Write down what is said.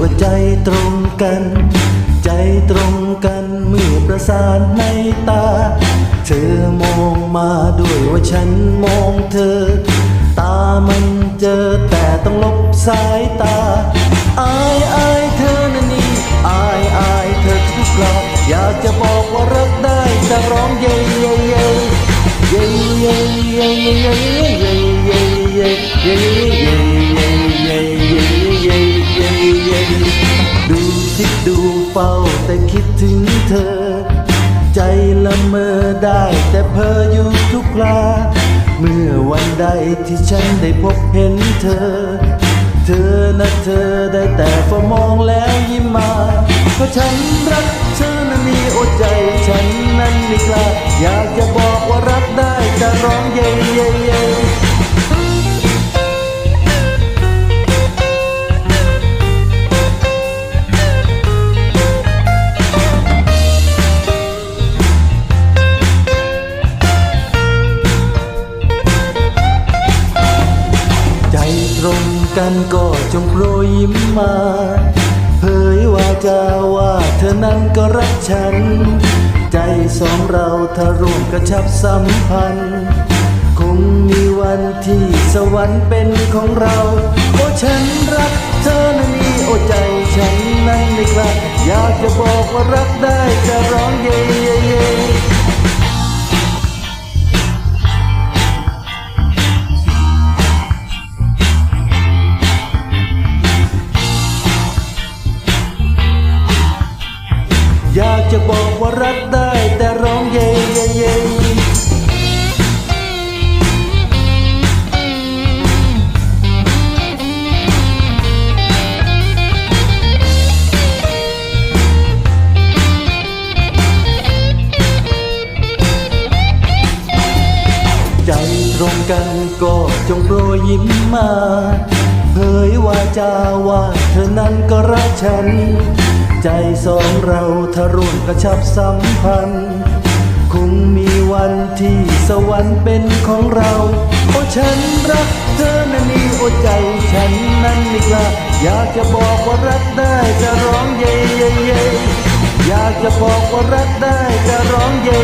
ว่าใจตรงกัน ใจตรงกันเมื่อประสานในตา เธอมองมาด้วยว่าฉันมองเธอ ตามันเจอแต่ต้องลบสายตา อายอายเธอนนี่อายอายเธอทุกกลับอยากจะบอกว่ารักได้แต่ร้องเย่เย่เย่เย่เย่เย่เย่ ดูเฝ้าแต่คิดถึงเธอ ใจละเมอได้แต่เพ้ออยู่ทุกคราเมื่อวันใดที่ฉันได้พบเห็นเธอ เธอนะเธอได้แต่เฝ้ามองแล้วยิ้มมาเพราะฉันรักเธอนั้นมีอดใจฉันนั้นไม่กล้าอยากจะบอกว่ารักได้แต่ร้องเย่เย่เย่ กันก็จงโปรยยิ้มมาเผยว่าจาว่าเธอนั้นก็รักฉัน ใจสองเราถ้าร่วมกระชับสัมพันธ์ คงมีวันที่สวรรค์เป็นของเรา โอ้ฉันรักเธอนั้นนี่โอ้ใจฉันนั้นไม่กล้าอยากจะบอกว่ารักได้จะร้ จะบอกว่ารักได้แต่ร้องเย่เย่เย่ใจตรงกันก็จงโปรยยิ้มมาเผยว่าจาว่าเธอนั้นก็รักฉัน ใจสองเราถ้าร่วมกระชับสัมพันธ์ คงมีวันที่สวรรค์เป็นของเรา โอ้ฉันรักเธอนั้นนี่โอ้ใจฉันนั้นไม่กล้าอยากจะบอกว่ารักได้จะร้องเย่เย่เย่อยากจะบอกว่ารักได้จะร้องเย่